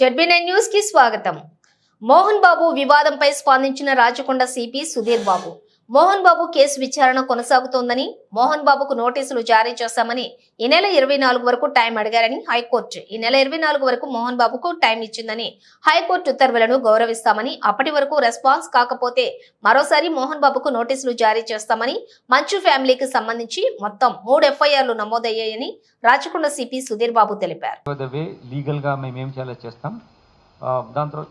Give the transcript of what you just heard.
ZB న్యూస్కి స్వాగతం. మోహన్ బాబు వివాదంపై స్పందించిన రాచకొండ సిపి సుధీర్ బాబు. మోహన్ బాబు కేసు విచారణ కొనసాగుతోందని మోహన్ బాబుకు నోటీసులు జారీ చేశామని ఈ నెల ఇరవై నాలుగు వరకు టైం అడిగారని హైకోర్టు. ఈ నెల ఇరవై నాలుగు వరకు మోహన్ బాబుకు టైం ఇచ్చిందని హైకోర్టు ఉత్తర్వులను గౌరవిస్తామని అప్పటి వరకు రెస్పాన్స్ కాకపోతే మరోసారి మోహన్ బాబుకు నోటీసులు జారీ చేస్తామని మంచు ఫ్యామిలీకి సంబంధించి మొత్తం మూడు ఎఫ్ఐఆర్లు నమోదయ్యాయని రాచకొండ సిపి సుధీర్ బాబు తెలిపారు. ద మేము చేస్తాం. దాని తర్వాత